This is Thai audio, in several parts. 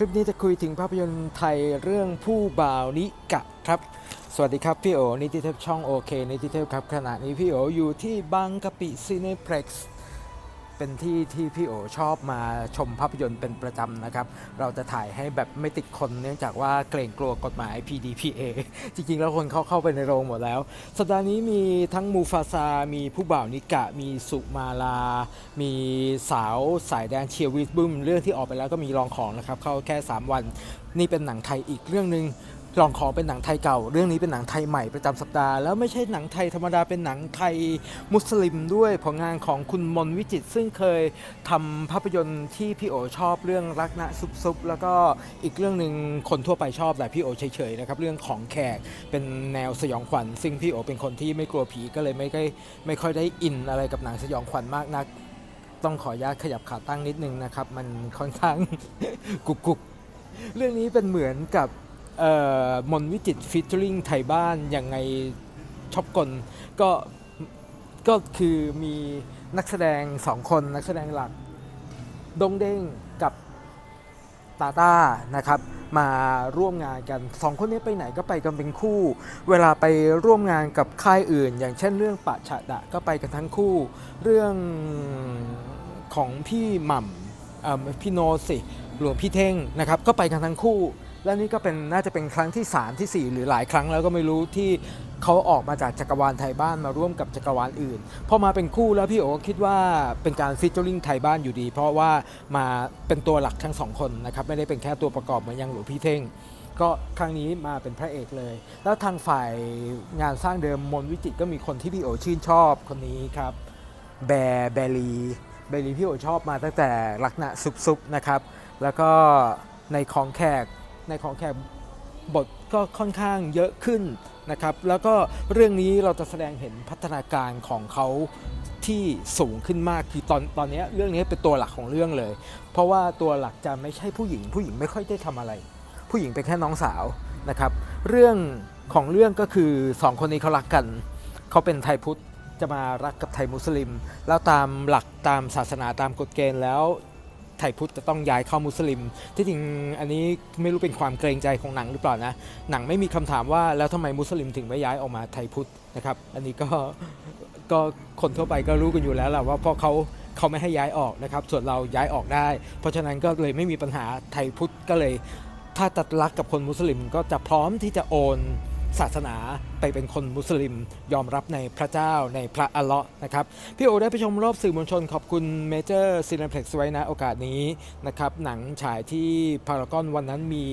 ลิปนี้จะคุยถึงภาพยนตร์ไทยเรื่องผู้บ่าวนิกะครับ สวัสดีครับพี่โอนิติเทพช่องโอเคนิติเทพครับขณะนี้พี่โออยู่ที่บางกะปิซีเนเพล็กซ์ เป็นที่ที่พี่โอชอบมาชมภาพยนตร์เป็นประจำนะครับ เราจะถ่ายให้แบบไม่ติดคนเนื่องจากว่าเกรงกลัวกฎหมาย PDPA จริงๆ แล้วคนเขาเข้าไปในโรงหมดแล้ว สัปดาห์นี้มีทั้งมูฟาซา มีผู้บ่าวนิกะ มีสุมาลา มีสาวสายแดนเชียร์วิสบึมเรื่องที่ออกไปแล้วก็มีรองของนะครับ เข้าแค่ 3 วัน นี่เป็นหนังไทยอีกเรื่องหนึ่ง รองขอเป็นหนังไทยเก่า เรื่องนี้เป็นหนังไทยใหม่ประจำสัปดาห์ แล้วไม่ใช่หนังไทยธรรมดาเป็นหนังไทยมุสลิมด้วยผลงานของคุณมนวิจิต ซึ่งเคยทำภาพยนตร์ที่พี่โอชอบเรื่องรักนะซุบซุบแล้วก็อีกเรื่องหนึ่งคนทั่วไปชอบแต่พี่โอเฉยๆนะครับเรื่องของแขกเป็นแนวสยองขวัญ ซึ่งพี่โอเป็นคนที่ไม่กลัวผีก็เลยไม่ค่อยไม่ค่อยได้อินอะไรกับหนังสยองขวัญมากนัก ต้องขออนุญาตขยับขาตั้งนิดนึงนะครับมันค่อนข้างกุกกุกเรื่องนี้เป็นเหมือนกับ มนวิจิตฟิชเชอริงไทยบ้านยังไงชอบกลก็ก็คือมีนักแสดงสองคนนักแสดงหลักดงเด้งกับตาต้านะครับมาร่วมงานกันสองคนนี้ไปไหนก็ไปกันเป็นคู่ เวลาไปร่วมงานกับค่ายอื่น อย่างเช่นเรื่องปะฉะดะก็ไปกันทั้งคู่ เรื่องของพี่หม่ำพี่โนสิหลวงพี่เท่งนะครับก็ไปกันทั้งคู่ และนี่ก็เป็นน่าจะเป็นครั้งที่ 3 ที่ 4 หรือหลายครั้งแล้วก็ไม่รู้ที่เขาออกมาจากจักรวาลไทยบ้านมาร่วมกับจักรวาลอื่นพอมาเป็นคู่แล้วพี่โอก็คิดว่าเป็นการฟิชเจอริงไทยบ้านอยู่ดี เพราะว่ามาเป็นตัวหลักทั้งสองคนนะครับไม่ได้เป็นแค่ตัวประกอบเหมือนยังหลวงพี่เท่งก็ครั้งนี้มาเป็นพระเอกเลย แล้วทางฝ่ายงานสร้างเดิมมนวิจิตก็มีคนที่พี่โอชื่นชอบคนนี้ครับแบร์แบรีแบรีพี่โอชอบมาตั้งแต่ลักษณะซุปๆนะครับ แล้วก็ในของแขก ในของแขกบทก็ค่อนข้างเยอะขึ้นนะครับ แล้วก็เรื่องนี้เราจะแสดงเห็นพัฒนาการของเขาที่สูงขึ้นมากคือตอนตอนนี้เรื่องนี้เป็นตัวหลักของเรื่องเลย เพราะว่าตัวหลักจะไม่ใช่ผู้หญิง ผู้หญิงไม่ค่อยได้ทำอะไร ผู้หญิงเป็นแค่น้องสาวนะครับ เรื่องของเรื่องก็คือสองคนนี้เขารักกันเขาเป็นไทยพุทธจะมารักกับไทยมุสลิม แล้วตามหลักตามศาสนาตามกฎเกณฑ์แล้ว ไทยพุทธจะต้องย้ายเข้ามุสลิม ที่จริงอันนี้ไม่รู้เป็นความเกรงใจของหนังหรือเปล่านะ หนังไม่มีคำถามว่าแล้วทำไมมุสลิมถึงไม่ย้ายออกมาไทยพุทธนะครับ อันนี้ก็ก็คนทั่วไปก็รู้กันอยู่แล้วแหละว่าเพราะเขาเขาไม่ให้ย้ายออกนะครับ ส่วนเราย้ายออกได้ เพราะฉะนั้นก็เลยไม่มีปัญหาไทยพุทธก็เลย ถ้าตัดรักกับคนมุสลิมก็จะพร้อมที่จะโอน ศาสนาไปเป็นคนมุสลิม ยอมรับในพระเจ้าในพระอัลเลาะห์นะครับ พี่โอได้ไปชมรอบสื่อมวลชนขอบคุณเมเจอร์ซีนเพล็กซ์ไว้นะโอกาสนี้นะครับหนังฉายที่พารากอนวันนั้นมี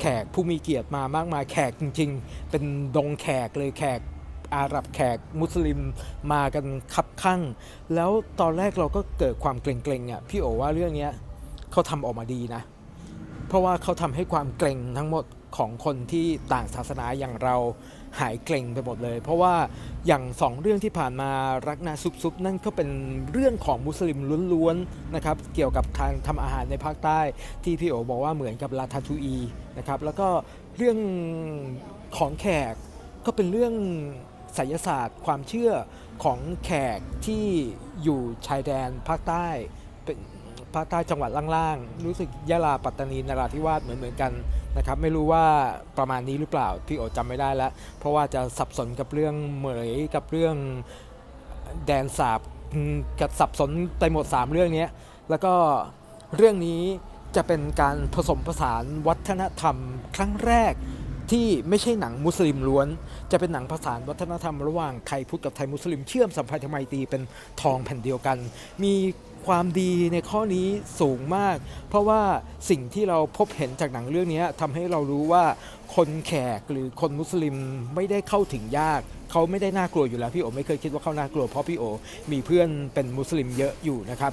แขกผู้มีเกียรติมามากมายแขกจริง ๆ เป็นดงแขกเลยแขกอาหรับแขกมุสลิมมากันคับข้างแล้วตอนแรกเราก็เกิดความเกรงๆอะพี่โอว่าเรื่องเนี้ยเขาทำออกมาดีนะ เพราะว่าเขาทำให้ความเกรงทั้งหมด ของคนที่ต่างศาสนาอย่างเราหายเกรงไปหมดเลย เพราะว่าอย่างสองเรื่องที่ผ่านมารักนาซุบซุบนั่นก็เป็นเรื่องของมุสลิมล้วนๆนะครับเกี่ยวกับทางทำอาหารในภาคใต้ ที่พี่โอบอกว่าเหมือนกับลาทาทูอีนะครับแล้วก็เรื่องของแขกก็เป็นเรื่องไสยศาสตร์ความเชื่อของแขกที่อยู่ชายแดนภาคใต้เป็นภาคใต้จังหวัดล่างๆ รู้สึกยะลาปัตตานีนราธิวาสเหมือนเหมือนกัน นะครับไม่รู้ว่าประมาณนี้หรือเปล่าพี่โอจำไม่ได้แล้ว เพราะว่าจะสับสนกับเรื่องเหมยกับเรื่องแดนสาบกับสับสนไปหมด 3 เรื่องนี้แล้วก็เรื่องนี้จะเป็นการผสมผสานวัฒนธรรมครั้งแรกที่ไม่ใช่หนังมุสลิมล้วน จะเป็นหนังผสานวัฒนธรรมระหว่างไทยพุทธกับไทยมุสลิมเชื่อมสัมพันธไมตรีเป็นทองแผ่นเดียวกัน มี ความดีในข้อนี้สูงมาก เพราะว่าสิ่งที่เราพบเห็นจากหนังเรื่องนี้ทำให้เรารู้ว่าคนแขกหรือคนมุสลิมไม่ได้เข้าถึงยาก เขาไม่ได้น่ากลัวอยู่แล้วพี่โอไม่เคยคิดว่าเขาน่ากลัวเพราะพี่โอมีเพื่อนเป็นมุสลิมเยอะอยู่นะครับ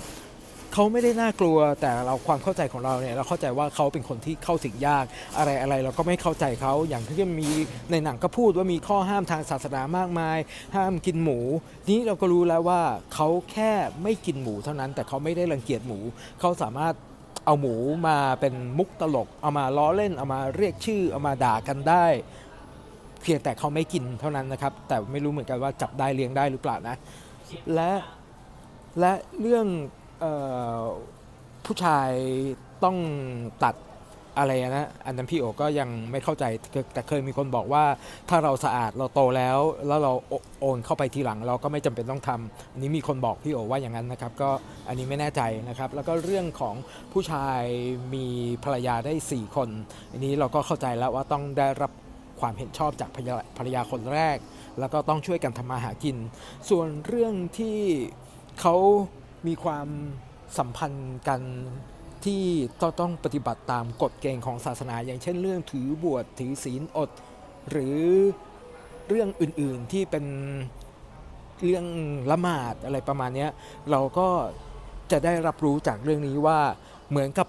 เขาไม่ได้น่ากลัวแต่เราความเข้าใจของเราเนี่ยเราเข้าใจว่าเขาเป็นคนที่เข้าถึงยากอะไรอะไรเราก็ไม่เข้าใจเขาอย่างที่มีในหนังก็พูดว่ามีข้อห้ามทางศาสนามากมาย ห้ามกินหมู นี้เราก็รู้แล้วว่าเขาแค่ไม่กินหมูเท่านั้น แต่เขาไม่ได้รังเกียจหมูเขาสามารถเอาหมูมาเป็นมุกตลก เอามาล้อเล่นเอามาเรียกชื่อเอามาด่ากันได้ เพียงแต่เขาไม่กินเท่านั้นนะครับ แต่ไม่รู้เหมือนกันว่าจับได้เลี้ยงได้หรือเปล่านะ และและเรื่อง ผู้ชายต้องตัดอะไรนะอันนั้นพี่โอก็ยังไม่เข้าใจแต่เคยมีคนบอกว่า ถ้าเราสะอาดเราโตแล้ว แล้วเราโอโอนเข้าไปทีหลัง เราก็ไม่จำเป็นต้องทำอันนี้มีคนบอกพี่โอว่าอย่างนั้นนะครับ ก็อันนี้ไม่แน่ใจนะครับ แล้วก็เรื่องของผู้ชายมีภรรยาได้ 4 คน อันนี้เราก็เข้าใจแล้วว่าต้องได้รับความเห็นชอบจากภรรยาคนแรก แล้วก็ต้องช่วยกันทำมาหากิน ส่วนเรื่องที่เขา มีความสัมพันธ์กันที่ต้องต้องปฏิบัติตามกฎเกณฑ์ของศาสนา อย่างเช่นเรื่องถือบวชถือศีลอด หรือเรื่องอื่นๆที่เป็นเรื่องละหมาดอะไรประมาณนี้เราก็จะได้รับรู้จากเรื่องนี้ว่าเหมือนกับ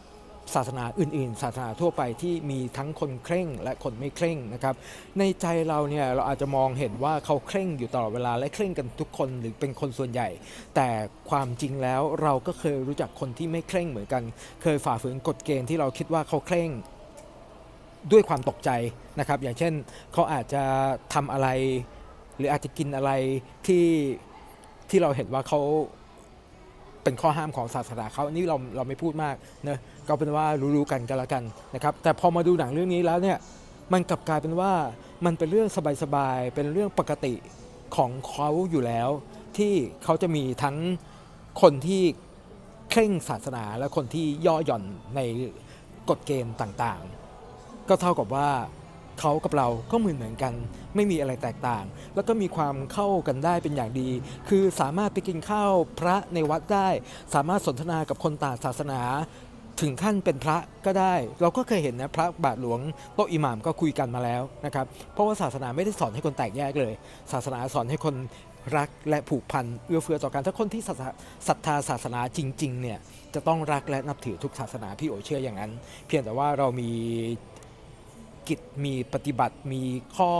ศาสนาอื่น ๆ ศาสนาทั่วไปที่มีทั้งคนเคร่งและคนไม่เคร่งนะครับในใจเราเนี่ยเราอาจจะมองเห็นว่าเขาเคร่งอยู่ตลอดเวลาและเคร่งกันทุกคนหรือเป็นคนส่วนใหญ่ แต่ความจริงแล้วเราก็เคยรู้จักคนที่ไม่เคร่งเหมือนกัน เคยฝ่าฝืนกฎเกณฑ์ที่เราคิดว่าเขาเคร่งด้วยความตกใจนะครับ อย่างเช่นเขาอาจจะทำอะไร หรืออาจจะกินอะไรที่ที่เราเห็นว่าเขา เป็นข้อห้ามของศาสนาเขาอันนี้เราเราไม่พูดมากเนะก็เป็นว่ารู้ๆกันกันละกันนะครับแต่พอมาดูหนังเรื่องนี้แล้วเนี่ยมันกลับกลายเป็นว่ามันเป็นเรื่องสบายๆเป็นเรื่องปกติของเขาอยู่แล้ว ที่เขาจะมีทั้งคนที่เคร่งศาสนาและคนที่ย่อหย่อนในกฎเกณฑ์ต่างๆ ก็เท่ากับว่า เขากับเราก็เหมือนเหมือนกัน ไม่มีอะไรแตกต่าง แล้วก็มีความเข้ากันได้เป็นอย่างดี คือสามารถไปกินข้าวพระในวัดได้ สามารถสนทนากับคนต่างศาสนาถึงขั้นเป็นพระก็ได้ เราก็เคยเห็นนะพระบาทหลวงโตอิหม่ามก็คุยกันมาแล้วนะครับ เพราะว่าศาสนาไม่ได้สอนให้คนแตกแยกเลย ศาสนาสอนให้คนรักและผูกพันเอื้อเฟื้อต่อกันถ้าคนที่ศรัทธาศรัทธาศาสนาจริงๆเนี่ยจะต้องรักและนับถือทุกศาสนาพี่โอเชื่ออย่างนั้น เพียงแต่ว่าเรามี กิจมีปฏิบัติมีข้อ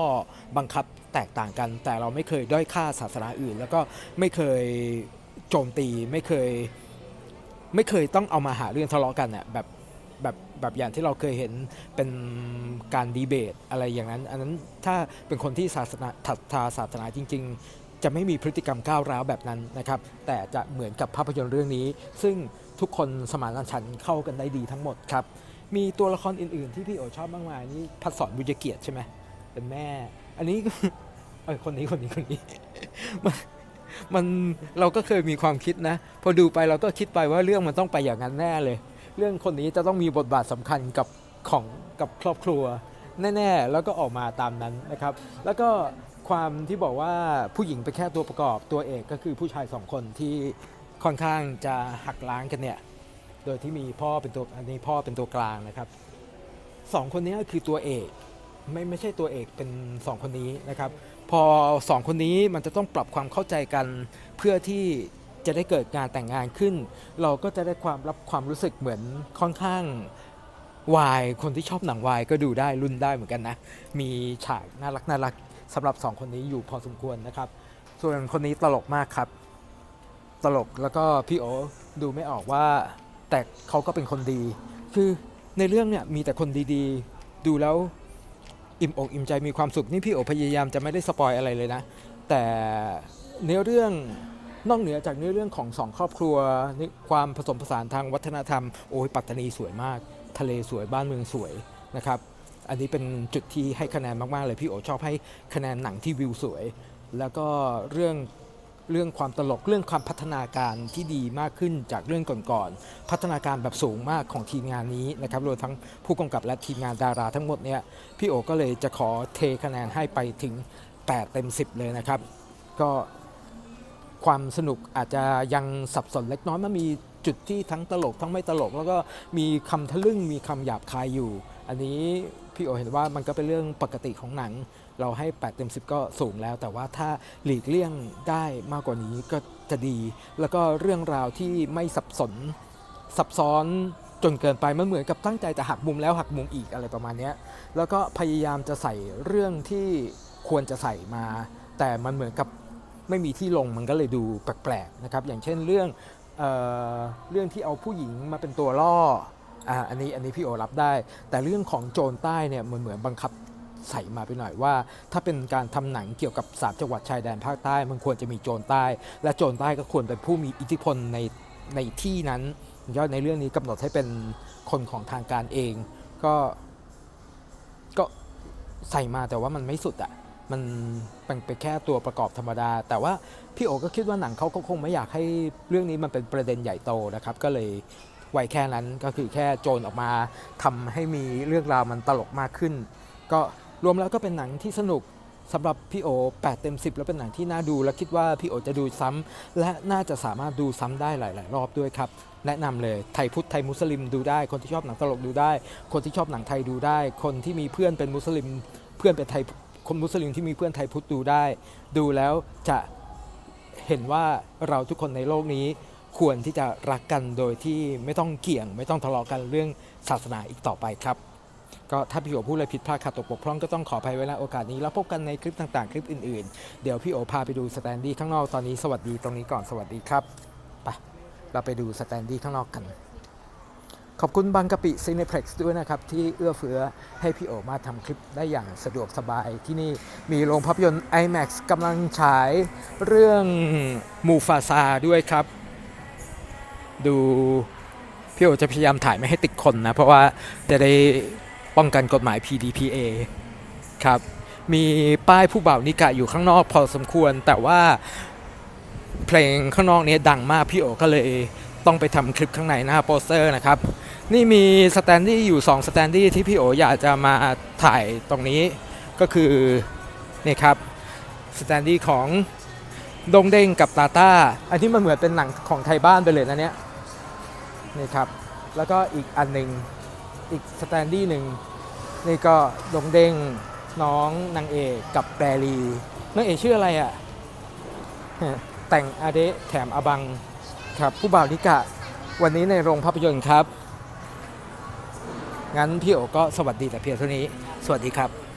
บังคับแตกต่างกัน แต่เราไม่เคยด้อยค่าศาสนาอื่น แล้วก็ไม่เคยโจมตีไม่เคย ไม่เคยต้องเอามาหาเรื่องทะเลาะกันอะแบบแบบแบบอย่างที่เราเคยเห็นเป็นการดีเบตอะไรอย่างนั้น อันนั้นถ้าเป็นคนที่ศาสนาถัดทาศาสนาจริง ๆ จะไม่มีพฤติกรรมก้าวร้าวแบบนั้นนะครับ แต่จะเหมือนกับภาพยนตร์เรื่องนี้ ซึ่งทุกคนสมานฉันท์เข้ากันได้ดีทั้งหมดครับ มีตัวละครอื่น ๆ ที่พี่โอชอบมากมายนี่พัดสอนบุญเกียรติใช่ไหมเป็นแม่ อันนี้เออคนนี้คนนี้คนนี้มันมันเราก็เคยมีความคิดนะ พอดูไปเราก็คิดไปว่าเรื่องมันต้องไปอย่างนั้นแน่เลย เรื่องคนนี้จะต้องมีบทบาทสำคัญกับของกับครอบครัว แน่ ๆ แล้วก็ออกมาตามนั้นนะครับ แล้วก็ความที่บอกว่าผู้หญิงเป็นแค่ตัวประกอบตัวเอกก็คือผู้ชายสองคนที่ค่อนข้างจะหักล้างกันเนี่ย โดยที่มีพ่อเป็นตัวอันนี้พ่อเป็นตัวกลางนะครับสองคนนี้คือตัวเอกไม่ไม่ใช่ตัวเอกเป็นสองคนนี้นะครับ พอสองคนนี้มันจะต้องปรับความเข้าใจกัน เพื่อที่จะได้เกิดงานแต่งงานขึ้น เราก็จะได้ความรับความรู้สึกเหมือนค่อนข้างวายคนที่ชอบหนังวายก็ดูได้รุ่นได้เหมือนกันนะ มีฉากน่ารักน่ารักสำหรับสองคนนี้อยู่พอสมควรนะครับ ส่วนคนนี้ตลกมากครับ ตลกแล้วก็พี่โอดูไม่ออกว่า แต่เขาก็เป็นคนดี คือในเรื่องเนี่ยมีแต่คนดีๆ ดูแล้วอิ่มอกอิ่มใจมีความสุขนี่พี่โอพยายามจะไม่ได้สปอยอะไรเลยนะ แต่เนื้อเรื่องนอกเหนือจากเนื้อเรื่องของสองครอบครัวนี่ความผสมผสานทางวัฒนธรรมโอ้ยปัตตานีสวยมาก ทะเลสวยบ้านเมืองสวยนะครับ อันนี้เป็นจุดที่ให้คะแนนมากๆเลยพี่โอชอบให้คะแนนหนังที่วิวสวย แล้วก็เรื่อง เรื่องความตลกเรื่องความพัฒนาการที่ดีมากขึ้นจากเรื่องก่อนๆพัฒนาการแบบสูงมากของทีมงานนี้นะครับรวมทั้งผู้กำกับและทีมงานดาราทั้งหมดเนี่ยพี่โอก็เลยจะขอเทคะแนนให้ไปถึง 8 เต็ม 10 เลยนะครับ ก็ความสนุกอาจจะยังสับสนเล็กน้อยมันมีจุดที่ทั้งตลกทั้งไม่ตลก แล้วก็มีคำทะลึ่งมีคำหยาบคายอยู่ อันนี้พี่โอเห็นว่ามันก็เป็นเรื่องปกติของหนัง เราให้ 8 เต็ม 10 ก็สูงแล้ว แต่ว่าถ้าหลีกเลี่ยงได้มากกว่านี้ก็จะดี แล้วก็เรื่องราวที่ไม่สับสนซับซ้อนจนเกินไปมันเหมือนกับตั้งใจจะหักมุมแล้วหักมุมอีกอะไรประมาณนี้แล้วก็พยายามจะใส่เรื่องที่ควรจะใส่มา แต่มันเหมือนกับไม่มีที่ลงมันก็เลยดูแปลกๆนะครับ อย่างเช่นเรื่องเออเรื่องที่เอาผู้หญิงมาเป็นตัวล่ออ่าอันนี้อันนี้พี่โอรับได้ แต่เรื่องของโจรใต้เนี่ยมันเหมือนบังคับ ใส่มาไปหน่อยว่า ถ้าเป็นการทำหนังเกี่ยวกับสามจังหวัดชายแดนภาคใต้ มันควรจะมีโจรใต้ และโจรใต้ก็ควรเป็นผู้มีอิทธิพลในในที่นั้นยอดในเรื่องนี้กำหนดให้เป็นคนของทางการเอง ก็ก็ใส่มาแต่ว่ามันไม่สุดอะ่ะมันเป็นเป็นแค่ตัวประกอบธรรมดา แต่ว่าพี่โอก็คิดว่าหนังเขาก็คงไม่อยากให้เรื่องนี้มันเป็นประเด็นใหญ่โตนะครับ ก็เลยไวแค่นั้นก็คือแค่โจรออกมาทำให้มีเรื่องราวมันตลกมากขึ้น ก็ รวมแล้วก็เป็นหนังที่สนุกสำหรับพี่โอ 8 เต็ม 10 แล้วเป็นหนังที่น่าดู และคิดว่าพี่โอจะดูซ้ำและน่าจะสามารถดูซ้ำได้หลาย ๆ รอบด้วยครับ แนะนำเลยไทยพุทธไทยมุสลิมดูได้ คนที่ชอบหนังตลกดูได้ คนที่ชอบหนังไทยดูได้ คนที่มีเพื่อนเป็นมุสลิม เพื่อนเป็นไทยคนมุสลิมที่มีเพื่อนไทยพุทธดูได้ ดูแล้วจะเห็นว่าเราทุกคนในโลกนี้ควรที่จะรักกันโดยที่ไม่ต้องเกี่ยง ไม่ต้องทะเลาะกันเรื่องศาสนาอีกต่อไปครับ ก็ถ้าพี่โอพูดอะไรผิดพลาดขาดตกบกพร่องก็ต้องขออภัยไว้ณโอกาสนี้ แล้วพบกันในคลิปต่างๆ คลิปอื่นๆ เดี๋ยวพี่โอพาไปดูสแตนดี้ข้างนอกตอนนี้สวัสดีตรงนี้ก่อนสวัสดีครับไปเราไปดูสแตนดี้ข้างนอกกัน ขอบคุณบางกะปิซีเนเพล็กซ์ด้วยนะครับ ที่เอื้อเฟื้อให้พี่โอมาทำคลิปได้อย่างสะดวกสบายที่นี่มีโรงภาพยนตร์ IMAX กำลังฉายเรื่องมูฟาซาด้วยครับ ดูพี่โอจะพยายามถ่ายไม่ให้ติดคนนะ เพราะว่าจะได้ ป้องกันกฎหมาย PDPA ครับ มีป้ายผู้บ่าวนิกะอยู่ข้างนอกพอสมควร แต่ว่าเพลงข้างนอกนี้ดังมากพี่โอก็เลยต้องไปทำคลิปข้างในหน้าโปสเตอร์นะครับ นี่มีสแตนดี้อยู่ 2 สแตนดี้ที่พี่โออยากจะมาถ่ายตรงนี้ก็คือนี่ครับสแตนดี้ของดงเด้งกับตาต้า อันที่มันเหมือนเป็นหนังของไทยบ้านไปเลยนะเนี่ยนี่ครับ แล้วก็อีกอันหนึ่ง อีกสแตนดี้หนึ่งนี่ก็ดงเด้งน้องนางเอกกับแปรลีนางเอกชื่ออะไรอะ่ะ แต่งอาเดะแถมอบังครับผู้บ่าวนิกะวันนี้ในโรงภาพยนตร์ครับ งั้นพี่โอก็สวัสดีแต่เพียงเท่านี้ สวัสดีครับ